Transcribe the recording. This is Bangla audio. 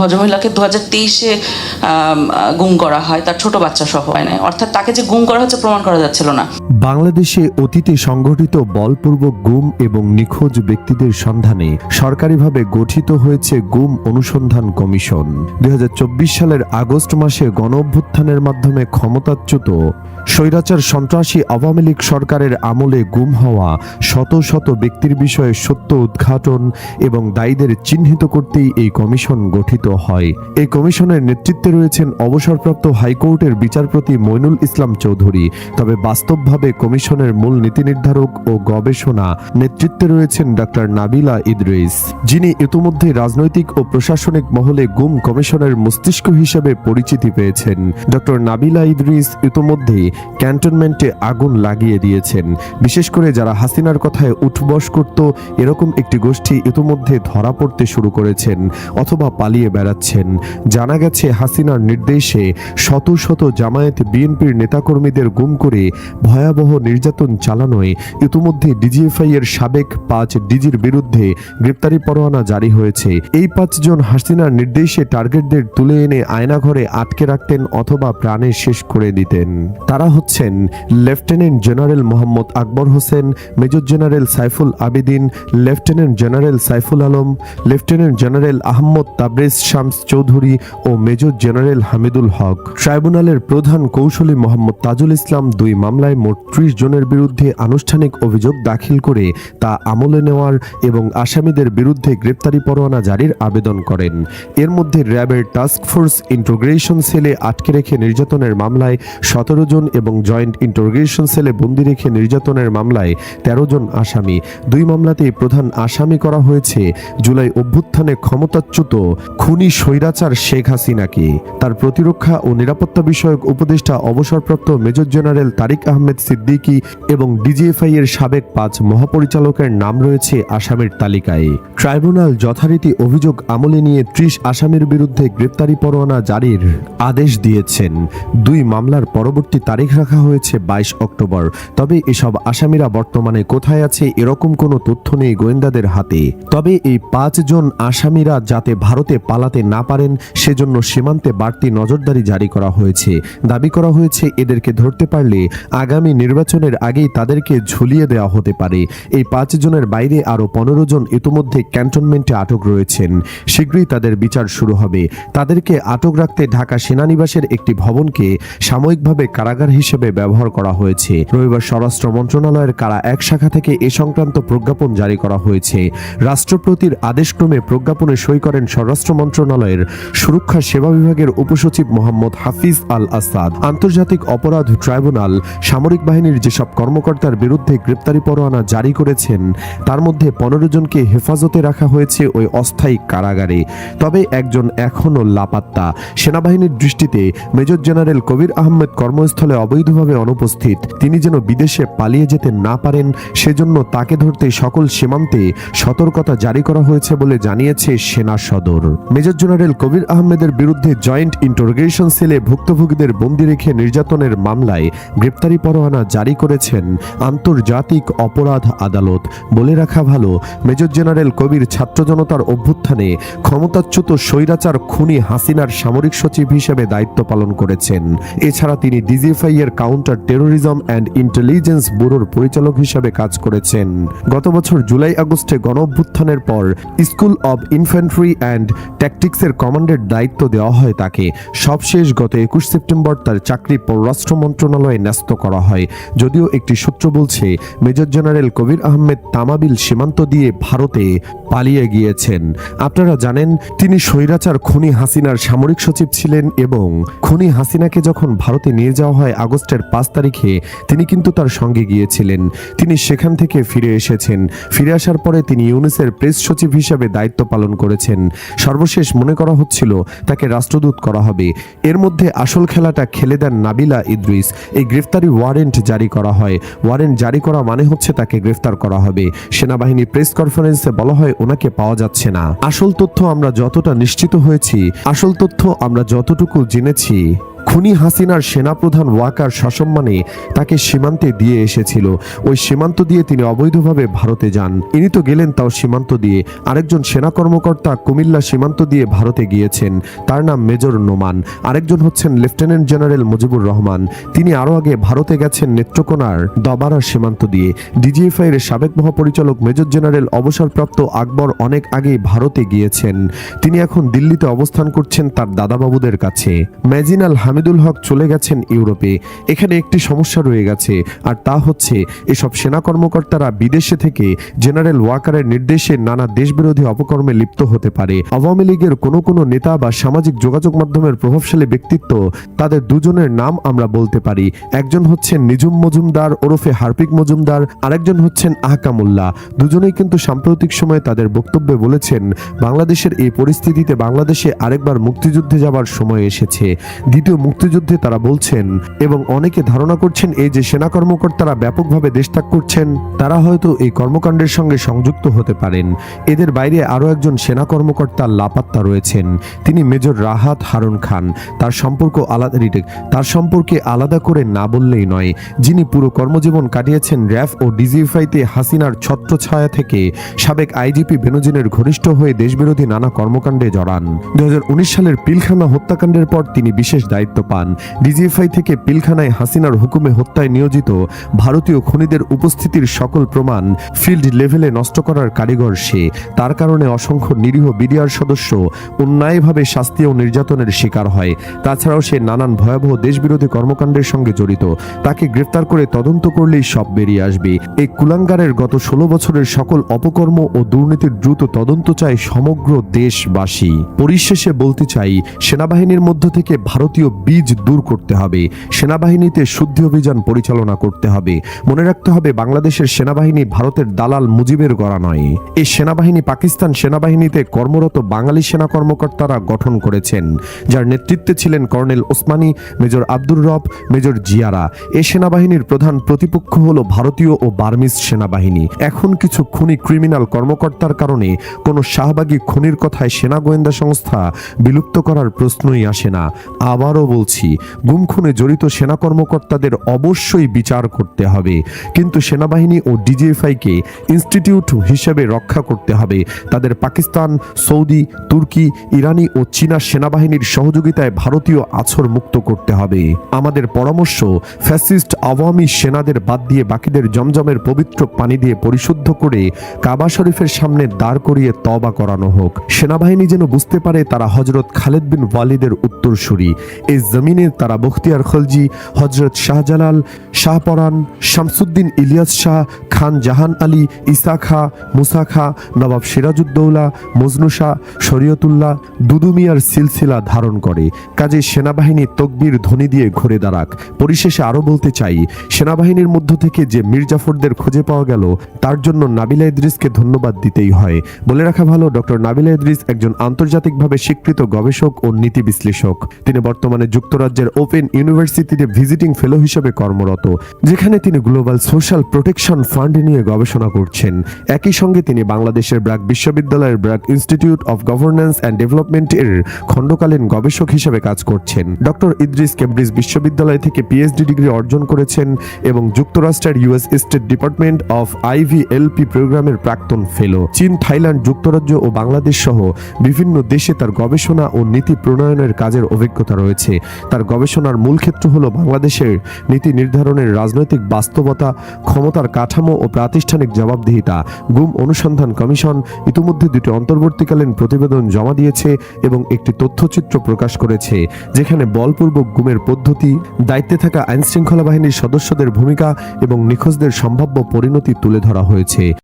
ভদ্রমহিলাকে দু হাজার তেইশে গুম করা হয়, তার ছোট বাচ্চা সহ। হয় না অর্থাৎ তাকে যে গুম করা হচ্ছে প্রমাণ করা যাচ্ছিল না। বাংলাদেশে অতীতে সংঘটিত বলপূর্বক গুম এবং নিখোঁজ ব্যক্তিদের সন্ধানে সরকারিভাবে গঠিত হয়েছে গুম অনুসন্ধান কমিশন। দুই সালের আগস্ট মাসে গণ অভ্যুত্থানের মাধ্যমে ক্ষমতাচ্যুত স্বৈরাচার সন্ত্রাসী আওয়ামী লীগ সরকারের আমলে গুম হওয়া শত শত ব্যক্তির বিষয়ে সত্য উদ্ঘাটন এবং দায়ীদের চিহ্নিত করতেই এই কমিশন গঠিত। হয়। এই কমিশনের নেতৃত্বে রয়েছেন অবসরপ্রাপ্ত হাইকোর্টের বিচারপতি মইনুল ইসলাম চৌধুরী। তবে বাস্তবভাবে কমিশনের মূল নীতি নির্ধারক ও গবেষণা নেতৃত্বে রয়েছেন ডক্টর নাবিলা ইদ্রিস, যিনি ইতোমধ্যে রাজনৈতিক ও প্রশাসনিক মহলে গুম কমিশনের মস্তিষ্ক হিসেবে পরিচিতি পেয়েছেন। ডক্টর নাবিলা ইদ্রিস ইতোমধ্যে ক্যান্টনমেন্টে আগুন লাগিয়ে দিয়েছেন। বিশেষ করে যারা হাসিনার কথায় উঠবস করত, এরকম একটি গোষ্ঠী ইতোমধ্যে ধরা পড়তে শুরু করেছেন, অথবা পালিয়ে বেড়াচ্ছেন। জানা গেছে, হাসিনার নির্দেশে শত শত জামায়াত বিএনপির নেতাকর্মীদের গুম করে ভয়াবহ নির্যাতন চালানোয় ইতোমধ্যে ডিজিএফআই এর সাবেক পাঁচ ডিজির বিরুদ্ধে গ্রেপ্তারি পরোয়ানা জারি হয়েছে। এই পাঁচজন হাসিনার নির্দেশে টার্গেটদের তুলে এনে আয়নাঘরে আটকে রাখতেন অথবা প্রাণে শেষ করে দিতেন। তারা হচ্ছেন lieutenant general Mohammad Akbar Hossain, major general Saiful Abidin, lieutenant general Saiful Alam, lieutenant general Ahmed Tabrez Shams Chowdhury ও মেজর জেনারেল হামিদুল হক। ট্রাইব্যুনালের প্রধান কৌশলী মোহাম্মদ তাজুল ইসলাম দুই মামলায় মোট ত্রিশ জনের বিরুদ্ধে আনুষ্ঠানিক অভিযোগ দাখিল করে তা আমলে নেওয়ার এবং আসামিদের বিরুদ্ধে গ্রেপ্তারি পরোয়ানা জারির আবেদন করেন। এর মধ্যে র্যাবের টাস্ক ফোর্স ইন্টিগ্রেশন সেলে আটকে রেখে নির্যাতনের মামলায় সতেরো জন এবং জয়েন্ট ইন্টারোগেশন সেলে বন্দি রেখে নির্যাতনের মামলায় তেরো জন আসামি। দুই মামলাতেই প্রধান আসামি করা হয়েছে। জুলাই অভ্যুত্থানে ক্ষমতাচ্যুত খুনি স্বৈরাচার শেখ হাসিনাকে। তার প্রতিরক্ষা ও নিরাপত্তা বিষয়ক উপদেষ্টা অবসরপ্রাপ্ত মেজর জেনারেল তারিক আহমেদ সিদ্দিকী এবং ডিজিএফআই এর সাবেক পাঁচ মহাপরিচালকের নাম রয়েছে আসামির তালিকায়। ট্রাইব্যুনাল যথারীতি অভিযোগ আমলে নিয়ে ত্রিশ আসামির বিরুদ্ধে গ্রেপ্তারি পরোয়ানা জারির আদেশ দিয়েছেন। দুই মামলার পরবর্তী তারিখ রাখা হয়েছে বাইশ অক্টোবর। তবে এসব আসামিরা বর্তমানে কোথায় আছে এরকম কোনো তথ্য নেই গোয়েন্দাদের হাতে। তবে এই পাঁচজন আসামিরা যাতে ভারতে পালাতে না পারেন, সেজন্য সীমান্তে বাড়তি নজরদারি জারি করা হয়েছে। দাবি করা হয়েছে, এদেরকে ধরতে পারলে আগামী নির্বাচনের আগেই তাদেরকে ঝুলিয়ে দেওয়া হতে পারে। এই পাঁচজনের বাইরে আরও পনেরো জন ইতোমধ্যে ক্যান্টনমেন্টে আটক রয়েছেন। শীঘ্রই তাদের বিচার শুরু হবে। তাদেরকে আটক রাখতে ঢাকা সেনানিবাসের একটি ভবনকে সাময়িকভাবে কারাগার হিসেবে ব্যবহার করা হয়েছে। রবিবার স্বরাষ্ট্র মন্ত্রণালয়ের কারা এক শাখা থেকে এ সংক্রান্ত প্রজ্ঞাপন জারি করা হয়েছে। রাষ্ট্রপতির আদেশক্রমে প্রজ্ঞাপনে সই করেন স্বরাষ্ট্র মন্ত্রণালয়ের সুরক্ষা সেবা বিভাগের উপসচিব মোহাম্মদ হাফিজ আল আসাদ আন্তর্জাতিক অপরাধ ট্রাইব্যুনাল সামরিক বাহিনীর যেসব কর্মকর্তার বিরুদ্ধে গ্রেপ্তারি পরোয়ানা জারি করেছেন, তার মধ্যে পনেরো জনকে হেফাজতে রাখা হয়েছে ওই অস্থায়ী কারাগারে। তবে একজন এখনও লাপাত্তা। সেনাবাহিনীর দৃষ্টিতে মেজর জেনারেল কবির আহমেদ কর্মস্থলে অবৈধভাবে অনুপস্থিত। তিনি যেন বিদেশে পালিয়ে যেতে না পারেন, সেজন্য তাকে ধরতে সকল সীমান্তে সতর্কতা জারি করা হয়েছে বলে জানিয়েছে সেনা সদর। মেজর জেনারেল কবির আহমেদের বিরুদ্ধে জয়েন্ট ইন্টারোগেশন সেলে ভুক্তভোগীদের বন্দি রেখে নির্যাতনের মামলায় গ্রেপ্তারি পরোয়ানা জারি করেছেন আন্তর্জাতিক অপরাধ আদালত। বলে রাখা ভালো, মেজর জেনারেল কবির ছাত্র জনতার অভ্যুত্থানে ক্ষমতাচ্যুত স্বৈরাচার খুনি হাসিনার সামরিক সচিব হিসেবে দায়িত্ব পালন করেছেন। এছাড়া তিনি ডিজিএফআই এর কাউন্টার টেরোরিজম অ্যান্ড ইন্টেলিজেন্স ব্যুরোর পরিচালক হিসেবে কাজ করেছেন। গত বছর জুলাই আগস্টে গণ অভ্যুত্থানের পর স্কুল অব ইনফ্যান্ট্রি অ্যান্ড ট্যাকটিক্সের কমান্ডের দায়িত্ব দেওয়া হয় তাকে। সবশেষ গত একুশ সেপ্টেম্বর তার চাকরি পররাষ্ট্র মন্ত্রণালয়ে ন্যস্ত করা হয়। যদিও একটি সূত্র বলছে, মেজর জেনারেল কবির আহমেদ তামাবিল সীমান্ত দিয়ে ভারতে পালিয়ে গিয়েছেন। আপনারা জানেন, তিনি স্বৈরাচার খুনি হাসিনার সামরিক সচিব ছিলেন এবং খুনি হাসিনাকে যখন ভারতে নিয়ে যাওয়া হয় আগস্টের পাঁচ তারিখে, তিনি কিন্তু তার সঙ্গে গিয়েছিলেন। তিনি সেখান থেকে ফিরে এসেছেন। ফিরে আসার পরে তিনি ইউনিসের প্রেস সচিব হিসাবে দায়িত্ব পালন করেছেন। সর্বশেষ মনে করা হচ্ছিল তাকে রাষ্ট্রদূত করা হবে। এর মধ্যে আসল খেলাটা খেলে দেন নাবিলা ইদ্রিস। এই গ্রেফতারি ওয়ারেন্ট জারি করা হয়। ওয়ারেন্ট জারি করা মানে হচ্ছে তাকে গ্রেফতার করা হবে। সেনাবাহিনী প্রেস কনফারেন্সে বলা হয় ওনাকে পাওয়া যাচ্ছে না। আসল তথ্য আমরা যতটা নিশ্চিত হয়েছি, আসল তথ্য আমরা যতটুকু জেনেছি। খুনি হাসিনার সেনাপ্রধান ওয়াকার সসম্মানে তাকে সীমান্তে দিয়ে এসেছিল। ওই সীমান্ত দিয়ে তিনি অবৈধভাবে ভারতে যান। ইনি তো গেলেন তাও সীমান্ত দিয়ে। আরেকজন সেনা কর্মকর্তা কুমিল্লা সীমান্ত দিয়ে ভারতে গিয়েছেন। তার নাম মেজর নোমান। আরেকজন হচ্ছেন লেফটেন্যান্ট জেনারেল মুজিবুর রহমান। তিনি আরও আগে ভারতে গেছেন নেত্রকোনার দবারা সীমান্ত দিয়ে। ডিজিএফআই এর সাবেক মহাপরিচালক মেজর জেনারেল অবসরপ্রাপ্ত আকবর অনেক আগেই ভারতে গিয়েছেন। তিনি এখন দিল্লিতে অবস্থান করছেন তার দাদাবাবুদের কাছে। ম্যাজিনাল হামিদুল হক চলে গেছেন ইউরোপে। এখানে একটি সমস্যা রয়ে গেছে, আর তা হচ্ছে এসব সেনা কর্মকর্তারা বিদেশে থেকে জেনারেল ওয়াকারের নির্দেশে নানা দেশবিরোধী অপকর্মে লিপ্ত হতে পারে। আওয়ামী লীগের কোনো কোনো নেতা বা সামাজিক যোগাযোগ মাধ্যমের প্রভাবশালী ব্যক্তিত্ব, তাদের দুজনের নাম আমরা বলতে পারি। একজন হচ্ছেন নিজুম মজুমদার ওরফে হার্পিক মজুমদার, আরেকজন হচ্ছেন আহকামুল্লাহ। দুজনেই কিন্তু সাম্প্রতিক সময়ে তাদের বক্তব্যে বলেছেন, বাংলাদেশের এই পরিস্থিতিতে বাংলাদেশে আরেকবার মুক্তিযুদ্ধে যাবার সময় এসেছে। দ্বিতীয় মুক্তিযুদ্ধে তারা বলছেন এবং অনেকে ধারণা করছেন এই যে সেনা কর্মকর্তারা ব্যাপকভাবে দেশ ত্যাগ করছেন, তারা হয়তো এই কর্মকাণ্ডের সঙ্গে সংযুক্ত হতে পারেন। এদের বাইরে আরও একজন সেনা কর্মকর্তা লাপাত্তা রয়েছেন। তিনি মেজর রাহাত হারুন খান। তার সম্পর্ক আলাদা তার সম্পর্কে আলাদা করে না বললেই নয়। যিনি পুরো কর্মজীবন কাটিয়েছেন র্যাফ ও ডিজিএফআইতে হাসিনার ছত্রছায়া থেকে, সাবেক আইজিপি বেনজিনের ঘনিষ্ঠ হয়ে দেশবিরোধী নানা কর্মকাণ্ডে জড়ান। দু হাজার উনিশ সালের পিলখানা হত্যাকাণ্ডের পর তিনি বিশেষ দায়িত্ব পান। ডিজিএফআই থেকে পিলখানায় হাসিনার হুকুমে হত্যায় নিয়োজিত ভারতীয় খনিদের উপস্থিতির সকল প্রমাণ ফিল্ড লেভেলে নষ্ট করার কারিগর সে। তার কারণে অসংখ্য নিরীহ বিডিআর সদস্য অন্যায়ভাবে শাস্তি ও নির্যাতনের শিকার হয়। তাছাড়াও সে নানান ভয়াবহ দেশবিরোধী কর্মকাণ্ডের সঙ্গে জড়িত। তাকে গ্রেফতার করে তদন্ত করলেই সব বেরিয়ে আসবে। এই কুলাঙ্গারের গত ষোলো বছরের সকল অপকর্ম ও দুর্নীতির দ্রুত তদন্ত চায় সমগ্র দেশবাসী। পরিশেষে বলতে চাই, সেনাবাহিনীর মধ্য থেকে ভারতীয় বীজ দূর করতে হবে। সেনাবাহিনীতে শুদ্ধি অভিযান পরিচালনা করতে হবে। মনে রাখতে হবে, বাংলাদেশের সেনাবাহিনী ভারতের দালাল মুজিবের গড়া নয়। এই সেনাবাহিনী পাকিস্তান সেনাবাহিনীতে কর্মরত বাঙালি সেনা কর্মকর্তারা গঠন করেছেন। যার নেতৃত্বে ছিলেন কর্নেল ওসমানী, মেজর আব্দুর রব, মেজর জিয়ারা। এ সেনাবাহিনীর প্রধান প্রতিপক্ষ হল ভারতীয় ও বার্মিজ সেনাবাহিনী। এখন কিছু খুনি ক্রিমিনাল কর্মকর্তার কারণে কোনো শাহবাগী খুনির কথায় সেনা গোয়েন্দা সংস্থা বিলুপ্ত করার প্রশ্নই আসে না। আবারও বলছি গুম খুনে জড়িত সেনা কর্মকর্তাদের অবশ্যই বিচার করতে হবে। কিন্তু সেনাবাহিনী ও ডিজিএফআইকে ইনস্টিটিউট হিসেবে রক্ষা করতে হবে। তাদের পাকিস্তান, সৌদি, তুর্কি, ইরানি ও চীনা সেনাবাহিনীর সহযোগিতায় ভারতীয় আছর মুক্ত করতে হবে। আমাদের পরামর্শ, ফ্যাসিস্ট আওয়ামী সেনাদের বাদ দিয়ে বাকিদের জমজমের পবিত্র পানি দিয়ে পরিশুদ্ধ করে কাবা শরীফের সামনে দাঁড় করিয়ে তবা করানো হোক। সেনাবাহিনী যেন বুঝতে পারে তারা হজরত খালেদ বিন ওয়ালিদের উত্তরসূরি। এই জমিনে তারা বখতিয়ার খলজি, হজরত শাহজালাল শাহপরান শামসুদ্দিন ইলিয়াস শাহ, খান জাহান আলী ইসা খা মুসা খা নবাব সিরাজউদ্দৌলা, মজনু শাহ, শরীয়তুল্লাহ, দুদুমিয়ার সিলসিলা ধারণ করে। কাজে সেনাবাহিনী তকবীর ধ্বনি দিয়ে ঘুরে দাঁড়াক। পরিশেষে আরও বলতে চাই, সেনাবাহিনীর মধ্য থেকে যে মির্জাফরদের খুঁজে পাওয়া গেল, তার জন্য নাবিলা ইদ্রিসকে ধন্যবাদ দিতেই হয়। বলে রাখা ভালো, ডক্টর নাবিলা ইদ্রিস একজন আন্তর্জাতিকভাবে স্বীকৃত গবেষক ও নীতি বিশ্লেষক। তিনি বর্তমানে যুক্তরাজ্যের ওপেন ইউনিভার্সিটিতে ভিজিটিং ফেলো হিসেবে কর্মরত, যেখানে তিনি গ্লোবাল সোশ্যাল প্রোটেকশন ফান্ড নিয়ে গবেষণা করছেন। একই সঙ্গে তিনি বাংলাদেশের ব্র্যাক বিশ্ববিদ্যালয়ের BRAC institute of governance and development এর খণ্ডকালীন গবেষক হিসেবে কাজ করছেন। ডক্টর ইদ্রিস কেমব্রিজ বিশ্ববিদ্যালয় থেকে পিএইচডি ডিগ্রি অর্জন করেছেন এবং যুক্তরাষ্ট্রের US state department of IVLP প্রোগ্রামের প্রাক্তন ফেলো। চীন, থাইল্যান্ড, যুক্তরাজ্য ও বাংলাদেশ সহ বিভিন্ন দেশে তার গবেষণা ও নীতি প্রণয়নের কাজের অভিজ্ঞতা রয়েছে। তার গবেষণার মূল ক্ষেত্র হল বাংলাদেশের নীতি নির্ধারণের রাজনৈতিক বাস্তবতা, ক্ষমতার কাঠামো ও প্রাতিষ্ঠানিক জবাবদিহিতা। গুম অনুসন্ধান কমিশন ইতিমধ্যে দুটি অন্তর্বর্তীকালীন প্রতিবেদন জমা দিয়েছে এবং একটি তথ্যচিত্র প্রকাশ করেছে, যেখানে বলপূর্বক গুমের পদ্ধতি, দায়িত্বে থাকা আইনশৃঙ্খলা বাহিনীর সদস্যদের ভূমিকা এবং নিখোঁজদের সম্ভাব্য পরিণতি তুলে ধরা হয়েছে।